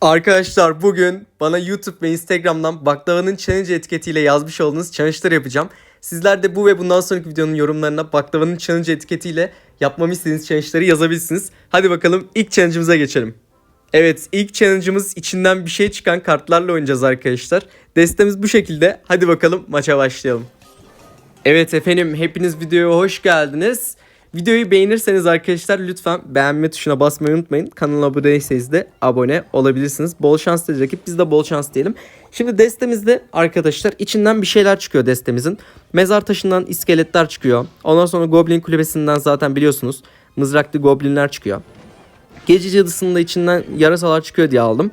Arkadaşlar bugün bana YouTube ve Instagram'dan baklavanın challenge etiketiyle yazmış olduğunuz challenge'lar yapacağım. Sizler de bu ve bundan sonraki videonun yorumlarına baklavanın challenge etiketiyle yapmamı istediğiniz challenge'ları yazabilirsiniz. Hadi bakalım ilk challenge'ımıza geçelim. Evet ilk challenge'ımız içinden bir şey çıkan kartlarla oynayacağız arkadaşlar. Destemiz bu şekilde. Hadi bakalım maça başlayalım. Evet efendim hepiniz videoya hoş geldiniz. Videoyu beğenirseniz arkadaşlar lütfen beğenme tuşuna basmayı unutmayın. Kanala abone değilseniz de abone olabilirsiniz. Bol şans rakip biz de bol şans diyelim. Şimdi destemizde arkadaşlar içinden bir şeyler çıkıyor destemizin. Mezar taşından iskeletler çıkıyor. Ondan sonra Goblin kulübesinden zaten biliyorsunuz mızraklı goblinler çıkıyor. Gece cadısının içinden yarasalar çıkıyor diye aldım.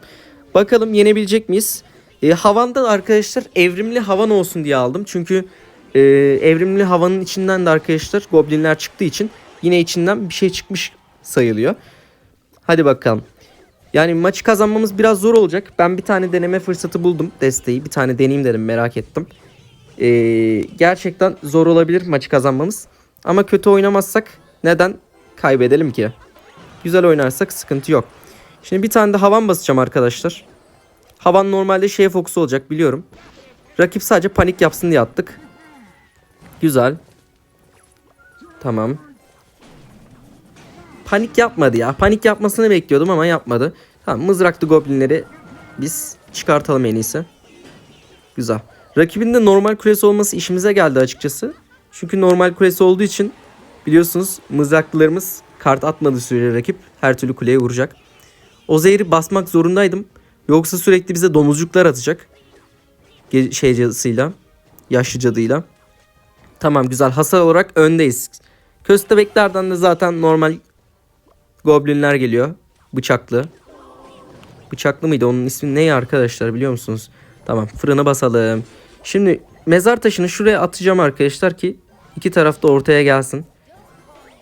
Bakalım yenebilecek miyiz? E, havanda arkadaşlar evrimli havan olsun diye aldım. Çünkü e, evrimli havanın içinden de arkadaşlar goblinler çıktığı için yine içinden bir şey çıkmış sayılıyor. Hadi bakalım. Yani maçı kazanmamız biraz zor olacak. Ben bir tane deneme fırsatı buldum desteği. Bir tane deneyeyim dedim merak ettim. E, gerçekten zor olabilir maçı kazanmamız. Ama kötü oynamazsak neden kaybedelim ki? Güzel oynarsak sıkıntı yok. Şimdi bir tane de havan basacağım arkadaşlar. Havan normalde şeye fokusu olacak biliyorum. Rakip sadece panik yapsın diye attık. Güzel. Tamam. Panik yapmadı ya. Panik yapmasını bekliyordum ama yapmadı. Tamam mızraklı goblinleri biz çıkartalım en iyisi. Güzel. Rakibin de normal kulesi olması işimize geldi açıkçası. Çünkü normal kulesi olduğu için biliyorsunuz mızraklılarımız kart atmadığı sürece rakip her türlü kuleye vuracak. O zehri basmak zorundaydım. Yoksa sürekli bize domuzcuklar atacak. Ge- şey cadısıyla. Yaşlı cadıyla. Tamam güzel. Hasar olarak öndeyiz. Köstebeklerden de zaten normal goblinler geliyor. Bıçaklı. Bıçaklı mıydı? Onun ismi ne arkadaşlar biliyor musunuz? Tamam fırına basalım. Şimdi mezar taşını şuraya atacağım arkadaşlar ki iki tarafta ortaya gelsin.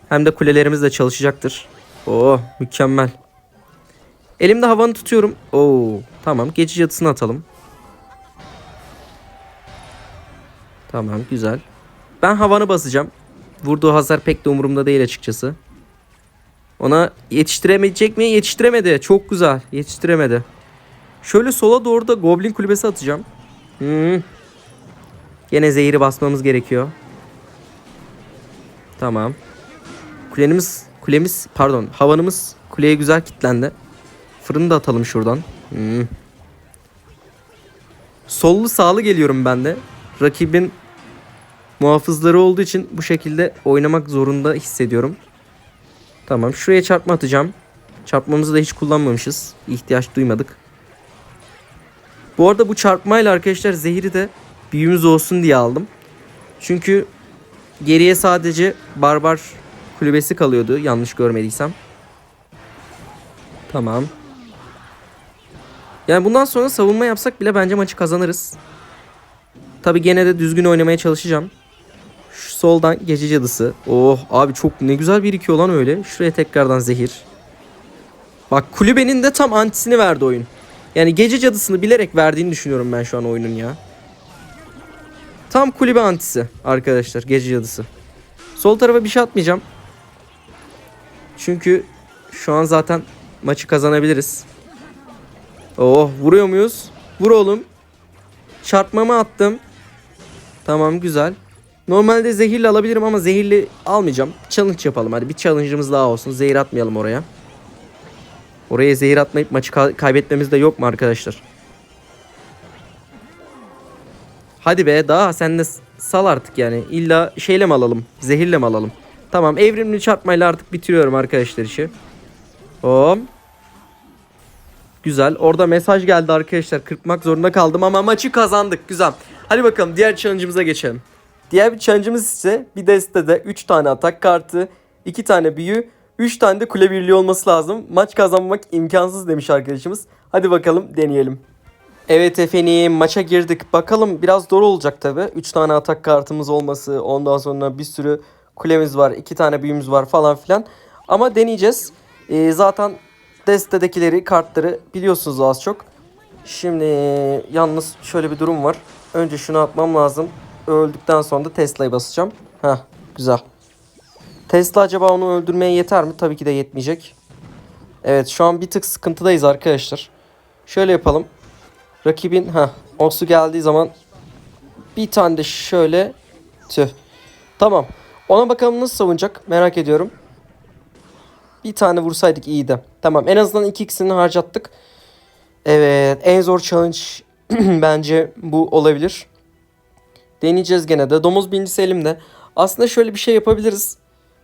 Hem de kulelerimiz de çalışacaktır. Oo mükemmel. Elimde havanı tutuyorum. Oo tamam geçici yatısını atalım. Tamam güzel. Ben havanı basacağım. Vurduğu hasar pek de umurumda değil açıkçası. Ona yetiştiremeyecek mi? Yetiştiremedi. Çok güzel. Yetiştiremedi. Şöyle sola doğru da Goblin kulübesi atacağım. Hmm. Yine zehiri basmamız gerekiyor. Tamam. Kulemiz, kulemiz pardon havanımız kuleye güzel kilitlendi. Fırını da atalım şuradan. Hmm. Sollu sağlı geliyorum ben de. Rakibin muhafızları olduğu için bu şekilde oynamak zorunda hissediyorum. Tamam şuraya çarpma atacağım. Çarpmamızı da hiç kullanmamışız. İhtiyaç duymadık. Bu arada bu çarpmayla arkadaşlar zehri de büyümüz olsun diye aldım. Çünkü geriye sadece barbar kulübesi kalıyordu yanlış görmediysem. Tamam. Yani bundan sonra savunma yapsak bile bence maçı kazanırız. Tabi gene de düzgün oynamaya çalışacağım. Soldan gece cadısı. Oh abi çok ne güzel birikiyor lan öyle. Şuraya tekrardan zehir. Bak kulübenin de tam antisini verdi oyun. Yani gece cadısını bilerek verdiğini düşünüyorum ben şu an oyunun ya. Tam kulübe antisi arkadaşlar gece cadısı. Sol tarafa bir şey atmayacağım. Çünkü şu an zaten maçı kazanabiliriz. Oh vuruyor muyuz? Vur oğlum. Çarpmamı attım. Tamam güzel. Normalde zehirli alabilirim ama zehirli almayacağım. Challenge yapalım hadi bir challenge'ımız daha olsun. Zehir atmayalım oraya. Oraya zehir atmayıp maçı ka- kaybetmemiz de yok mu arkadaşlar? Hadi be daha sen de sal artık yani. İlla şeyle mi alalım? Zehirle mi alalım? Tamam evrimli çarpmayla artık bitiriyorum arkadaşlar işi. Hop. Güzel. Orada mesaj geldi arkadaşlar. Kırpmak zorunda kaldım ama maçı kazandık. Güzel. Hadi bakalım diğer challenge'ımıza geçelim. Diğer bir challenge'ımız ise bir destede 3 tane atak kartı, 2 tane büyü, 3 tane de kule birliği olması lazım. Maç kazanmak imkansız demiş arkadaşımız. Hadi bakalım deneyelim. Evet efendim maça girdik. Bakalım biraz zor olacak tabi. 3 tane atak kartımız olması, ondan sonra bir sürü kulemiz var, 2 tane büyümüz var falan filan. Ama deneyeceğiz. Ee, zaten destedekileri, kartları biliyorsunuz az çok. Şimdi yalnız şöyle bir durum var. Önce şunu atmam lazım. Öldükten sonra da Tesla'yı basacağım. Heh güzel. Tesla acaba onu öldürmeye yeter mi? Tabii ki de yetmeyecek. Evet şu an bir tık sıkıntıdayız arkadaşlar. Şöyle yapalım. Rakibin ha o su geldiği zaman bir tane de şöyle tüh. Tamam. Ona bakalım nasıl savunacak merak ediyorum. Bir tane vursaydık iyiydi. Tamam en azından iki ikisini harcattık. Evet en zor challenge bence bu olabilir. Deneyeceğiz gene de. Domuz birincisi elimde. Aslında şöyle bir şey yapabiliriz.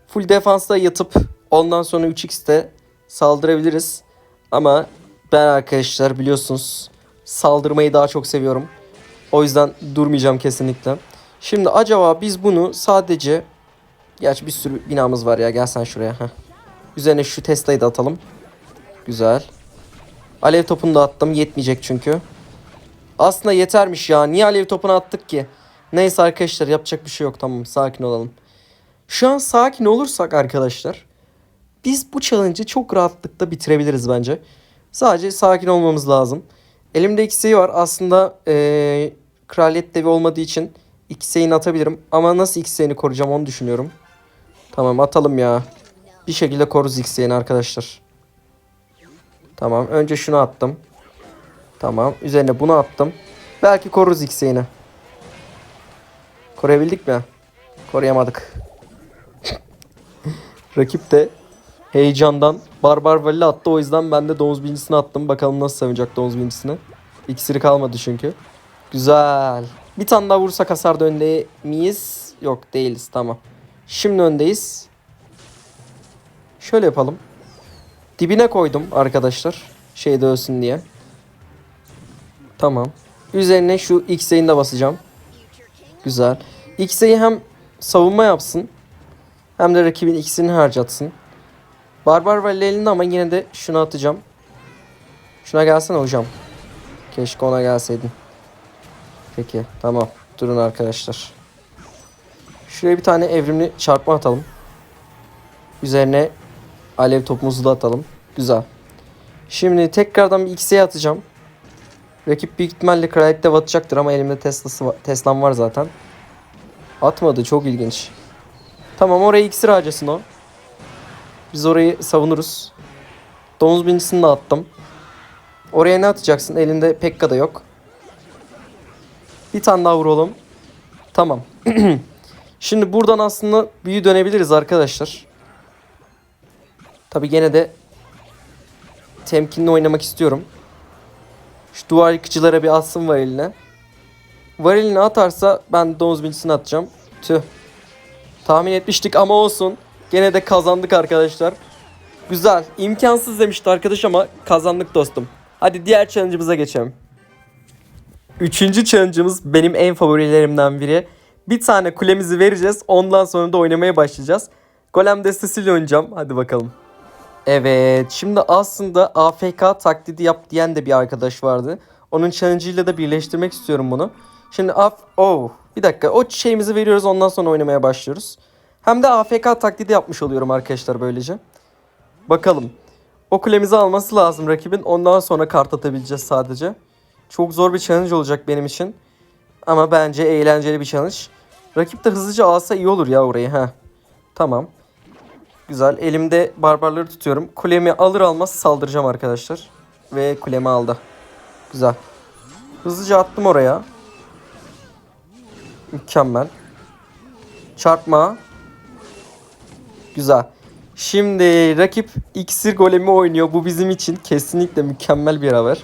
Full defansta yatıp ondan sonra 3x'te saldırabiliriz. Ama ben arkadaşlar biliyorsunuz saldırmayı daha çok seviyorum. O yüzden durmayacağım kesinlikle. Şimdi acaba biz bunu sadece... Gerçi bir sürü binamız var ya gel sen şuraya. Heh. Üzerine şu Tesla'yı da atalım. Güzel. Alev topunu da attım. Yetmeyecek çünkü. Aslında yetermiş ya. Niye alev topunu attık ki? Neyse arkadaşlar yapacak bir şey yok. Tamam sakin olalım. Şu an sakin olursak arkadaşlar biz bu challenge'ı çok rahatlıkla bitirebiliriz bence. Sadece sakin olmamız lazım. Elimde X'eyi var. Aslında ee, kraliyet devi olmadığı için X'eyi atabilirim. Ama nasıl X'eyi koruyacağım onu düşünüyorum. Tamam atalım ya. Bir şekilde koruz X'eyi arkadaşlar. Tamam önce şunu attım. Tamam üzerine bunu attım. Belki koruruz X'eyi. Koruyabildik mi? Koruyamadık. Rakip de heyecandan Barbar Valley attı. O yüzden ben de domuz birincisini attım. Bakalım nasıl savunacak domuz birincisini. İksiri kalmadı çünkü. Güzel. Bir tane daha vursak hasarda önde miyiz? Yok değiliz. Tamam. Şimdi öndeyiz. Şöyle yapalım. Dibine koydum arkadaşlar. Şeyde ölsün diye. Tamam. Üzerine şu X'e'yi de basacağım. Güzel. X'e'yi hem savunma yapsın. Hem de rakibin ikisini harcatsın. Barbar Valley elinde ama yine de şunu atacağım. Şuna gelsene hocam. Keşke ona gelseydin. Peki tamam. Durun arkadaşlar. Şuraya bir tane evrimli çarpma atalım. Üzerine alev topumuzu da atalım. Güzel. Şimdi tekrardan bir X'e atacağım. Rakip büyük ihtimalle kraliyet dev atacaktır ama elimde Tesla'sı var, Tesla'm var zaten. Atmadı çok ilginç. Tamam oraya iksir harcasın o. Biz orayı savunuruz. Domuz bincisini de attım. Oraya ne atacaksın? Elinde Pekka da yok. Bir tane daha vuralım. Tamam. Şimdi buradan aslında büyü dönebiliriz arkadaşlar. Tabi gene de temkinli oynamak istiyorum. Şu duvar yıkıcılara bir atsın var eline. Varilini atarsa ben domuz bincisini atacağım. Tüh. Tahmin etmiştik ama olsun. Gene de kazandık arkadaşlar. Güzel. İmkansız demişti arkadaş ama kazandık dostum. Hadi diğer challenge'ımıza geçelim. Üçüncü challenge'ımız benim en favorilerimden biri. Bir tane kulemizi vereceğiz. Ondan sonra da oynamaya başlayacağız. Golem destesiyle oynayacağım. Hadi bakalım. Evet. Şimdi aslında AFK taklidi yap diyen de bir arkadaş vardı. Onun challenge'ıyla da birleştirmek istiyorum bunu. Şimdi af... Oh. Bir dakika. O şeyimizi veriyoruz. Ondan sonra oynamaya başlıyoruz. Hem de AFK taklidi yapmış oluyorum arkadaşlar böylece. Bakalım. O kulemizi alması lazım rakibin. Ondan sonra kart atabileceğiz sadece. Çok zor bir challenge olacak benim için. Ama bence eğlenceli bir challenge. Rakip de hızlıca alsa iyi olur ya orayı. ha. Tamam. Güzel. Elimde barbarları tutuyorum. Kulemi alır almaz saldıracağım arkadaşlar. Ve kulemi aldı. Güzel. Hızlıca attım oraya. Mükemmel. Çarpma. Güzel. Şimdi rakip iksir golemi oynuyor. Bu bizim için kesinlikle mükemmel bir haber.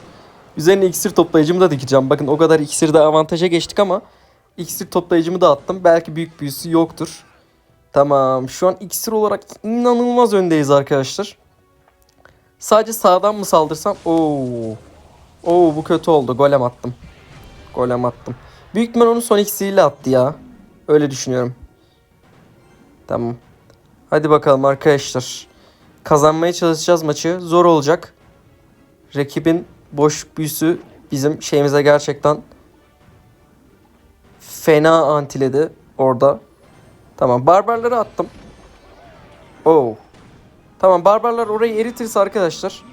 Üzerine iksir toplayıcımı da dikeceğim. Bakın o kadar iksirde avantaja geçtik ama iksir toplayıcımı da attım. Belki büyük büyüsü yoktur. Tamam. Şu an iksir olarak inanılmaz öndeyiz arkadaşlar. Sadece sağdan mı saldırsam? Oo. Oo bu kötü oldu. Golem attım. Golem attım. Büyük ihtimal onu son iksiriyle attı ya. Öyle düşünüyorum. Tamam. Hadi bakalım arkadaşlar. Kazanmaya çalışacağız maçı. Zor olacak. Rakibin boş büyüsü bizim şeyimize gerçekten fena antiledi orada. Tamam barbarları attım. Oo. Tamam barbarlar orayı eritirse arkadaşlar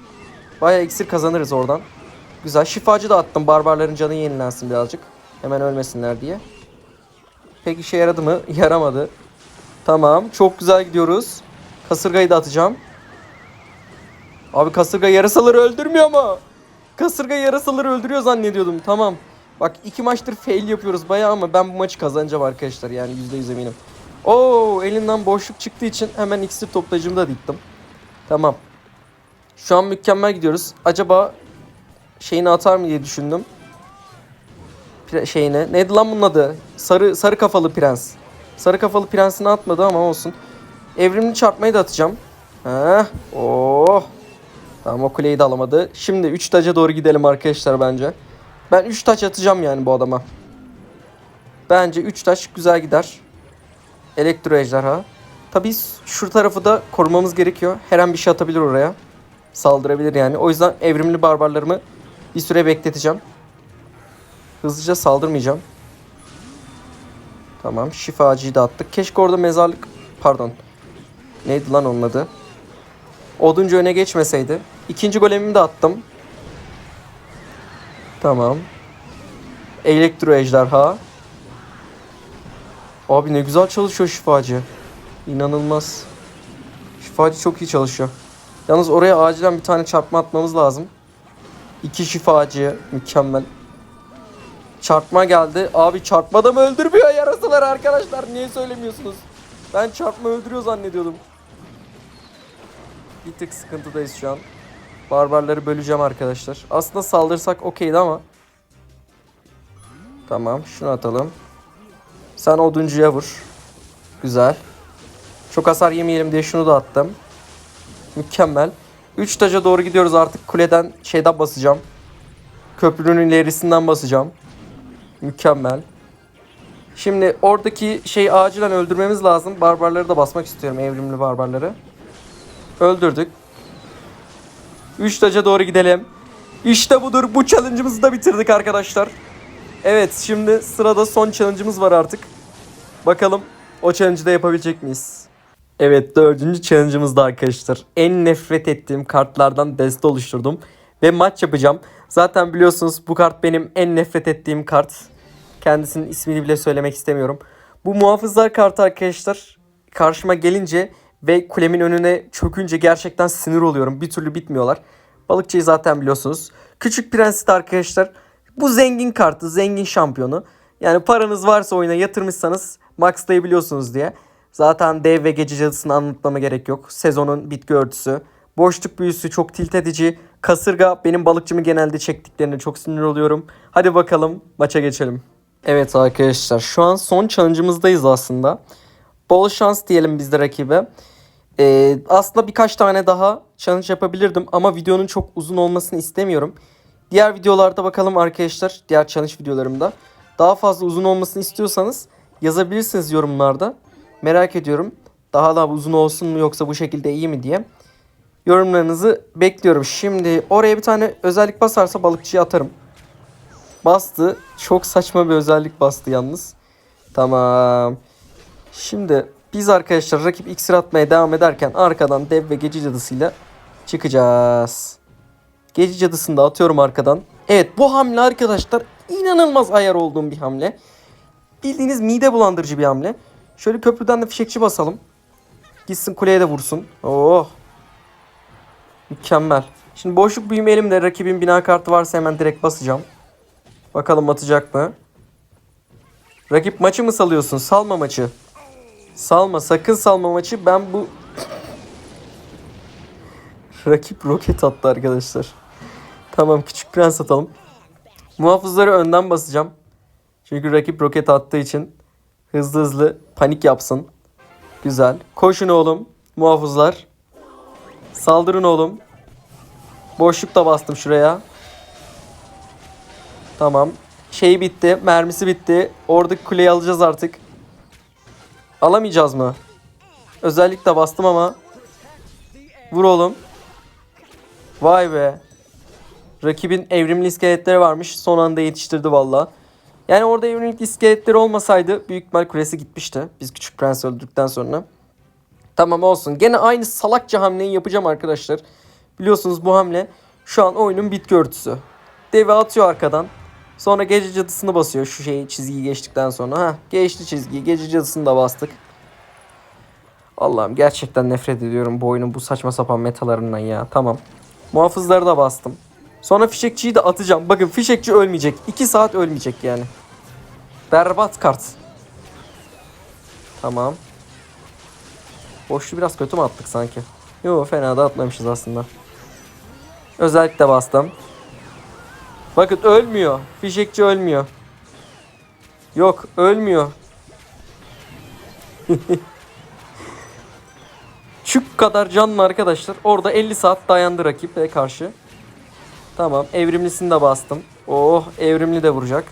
bayağı iksir kazanırız oradan. Güzel şifacı da attım barbarların canı yenilensin birazcık. Hemen ölmesinler diye. Pek işe yaradı mı? Yaramadı. Tamam. Çok güzel gidiyoruz. Kasırgayı da atacağım. Abi kasırga yarasaları öldürmüyor mu? Kasırga yarasaları öldürüyor zannediyordum. Tamam. Bak iki maçtır fail yapıyoruz bayağı ama ben bu maçı kazanacağım arkadaşlar. Yani %100 eminim. Oo elinden boşluk çıktığı için hemen iksir toplayıcımı da diktim. Tamam. Şu an mükemmel gidiyoruz. Acaba şeyini atar mı diye düşündüm. Pre- şeyine. Neydi lan bunun adı? Sarı sarı kafalı prens. Sarı kafalı prensini atmadı ama olsun. Evrimli çarpmayı da atacağım. Heh. Oh. Tamam o kuleyi de alamadı. Şimdi 3 taca doğru gidelim arkadaşlar bence. Ben 3 taç atacağım yani bu adama. Bence 3 taş güzel gider. Elektro ejderha. Tabii şu tarafı da korumamız gerekiyor. Her an bir şey atabilir oraya. Saldırabilir yani. O yüzden evrimli barbarlarımı bir süre bekleteceğim. Hızlıca saldırmayacağım. Tamam şifacıyı da attık. Keşke orada mezarlık... Pardon. Neydi lan onun adı? Oduncu öne geçmeseydi. İkinci golemimi de attım. Tamam. Elektro ejderha. Abi ne güzel çalışıyor şifacı. İnanılmaz. Şifacı çok iyi çalışıyor. Yalnız oraya acilen bir tane çarpma atmamız lazım. İki şifacı. Mükemmel. Çarpma geldi. Abi çarpma da mı öldürmüyor yarasalar arkadaşlar? Niye söylemiyorsunuz? Ben çarpma öldürüyor zannediyordum. Bir tık sıkıntıdayız şu an. Barbarları böleceğim arkadaşlar. Aslında saldırsak okeydi ama. Tamam şunu atalım. Sen oduncuya vur. Güzel. Çok hasar yemeyelim diye şunu da attım. Mükemmel. 3 taca doğru gidiyoruz artık. Kuleden şeyden basacağım. Köprünün ilerisinden basacağım. Mükemmel. Şimdi oradaki şeyi acilen öldürmemiz lazım. Barbarları da basmak istiyorum. Evrimli barbarları. Öldürdük. 3 taca doğru gidelim. İşte budur. Bu challenge'ımızı da bitirdik arkadaşlar. Evet şimdi sırada son challenge'ımız var artık. Bakalım o challenge'ı da yapabilecek miyiz? Evet dördüncü challenge'ımız da arkadaşlar. En nefret ettiğim kartlardan deste oluşturdum. Ve maç yapacağım. Zaten biliyorsunuz bu kart benim en nefret ettiğim kart. Kendisinin ismini bile söylemek istemiyorum. Bu muhafızlar kartı arkadaşlar karşıma gelince ve kulemin önüne çökünce gerçekten sinir oluyorum. Bir türlü bitmiyorlar. Balıkçıyı zaten biliyorsunuz. Küçük Prens'i de arkadaşlar bu zengin kartı, zengin şampiyonu. Yani paranız varsa oyuna yatırmışsanız maxlayabiliyorsunuz diye. Zaten dev ve gece cadısını anlatmama gerek yok. Sezonun bitki örtüsü. Boşluk büyüsü çok tilt edici. Kasırga benim balıkçımı genelde çektiklerine çok sinir oluyorum. Hadi bakalım maça geçelim. Evet arkadaşlar şu an son challenge'ımızdayız aslında. Bol şans diyelim biz de rakibe. Ee, aslında birkaç tane daha challenge yapabilirdim ama videonun çok uzun olmasını istemiyorum. Diğer videolarda bakalım arkadaşlar. Diğer challenge videolarımda. Daha fazla uzun olmasını istiyorsanız yazabilirsiniz yorumlarda. Merak ediyorum. Daha da uzun olsun mu yoksa bu şekilde iyi mi diye. Yorumlarınızı bekliyorum. Şimdi oraya bir tane özellik basarsa balıkçıya atarım. Bastı. Çok saçma bir özellik bastı yalnız. Tamam. Şimdi biz arkadaşlar rakip iksir atmaya devam ederken arkadan dev ve gece cadısıyla çıkacağız. Gece cadısını da atıyorum arkadan. Evet bu hamle arkadaşlar inanılmaz ayar olduğum bir hamle. Bildiğiniz mide bulandırıcı bir hamle. Şöyle köprüden de fişekçi basalım. Gitsin kuleye de vursun. Oh. Mükemmel. Şimdi boşluk büyüme elimde. Rakibin bina kartı varsa hemen direkt basacağım. Bakalım atacak mı? Rakip maçı mı salıyorsun? Salma maçı. Salma sakın salma maçı. Ben bu... Rakip roket attı arkadaşlar. Tamam küçük prens atalım. Muhafızları önden basacağım. Çünkü rakip roket attığı için hızlı hızlı panik yapsın. Güzel. Koşun oğlum. Muhafızlar. Saldırın oğlum. Boşluk da bastım şuraya. Tamam. Şey bitti. Mermisi bitti. Oradaki kuleyi alacağız artık. Alamayacağız mı? Özellikle bastım ama. Vur oğlum. Vay be. Rakibin evrimli iskeletleri varmış. Son anda yetiştirdi valla. Yani orada evrimli iskeletleri olmasaydı büyük ihtimal kulesi gitmişti. Biz küçük prens öldürdükten sonra. Tamam olsun. Gene aynı salakça hamleyi yapacağım arkadaşlar. Biliyorsunuz bu hamle şu an oyunun bitki örtüsü. Devi atıyor arkadan. Sonra gece cadısını basıyor şu şeyi çizgiyi geçtikten sonra. Ha geçti çizgiyi. Gece cadısını da bastık. Allah'ım gerçekten nefret ediyorum bu oyunun bu saçma sapan metalarından ya. Tamam. Muhafızları da bastım. Sonra fişekçiyi de atacağım. Bakın fişekçi ölmeyecek. 2 saat ölmeyecek yani. Berbat kart. Tamam. Boşlu biraz kötü mü attık sanki? Yo fena da atmamışız aslında. Özellikle bastım. Bakın ölmüyor. Fişekçi ölmüyor. Yok ölmüyor. Şu kadar canlı arkadaşlar. Orada 50 saat dayandı rakibe karşı. Tamam evrimlisini de bastım. Oh evrimli de vuracak.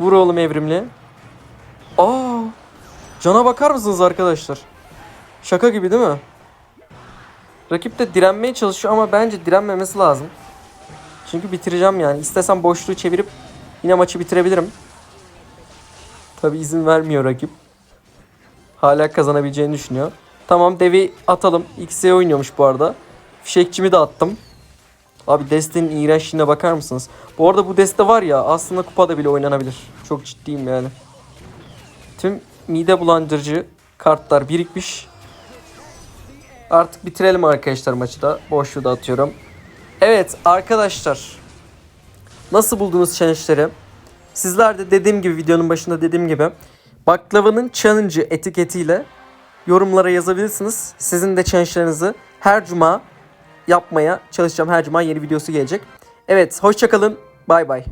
Vur oğlum evrimli. Aa! Cana bakar mısınız arkadaşlar? Şaka gibi değil mi? Rakip de direnmeye çalışıyor ama bence direnmemesi lazım. Çünkü bitireceğim yani. İstesem boşluğu çevirip yine maçı bitirebilirim. Tabi izin vermiyor rakip. Hala kazanabileceğini düşünüyor. Tamam devi atalım. X'e oynuyormuş bu arada. Fişekçimi de attım. Abi destenin iğrençliğine bakar mısınız? Bu arada bu deste var ya aslında kupada bile oynanabilir. Çok ciddiyim yani. Tüm mide bulandırıcı kartlar birikmiş. Artık bitirelim arkadaşlar maçı da. Boşluğu da atıyorum. Evet arkadaşlar. Nasıl buldunuz challenge'leri? Sizler de dediğim gibi videonun başında dediğim gibi baklavanın challenge'ı etiketiyle yorumlara yazabilirsiniz. Sizin de challenge'larınızı her cuma yapmaya çalışacağım. Her cuma yeni videosu gelecek. Evet hoşçakalın. Bay bay.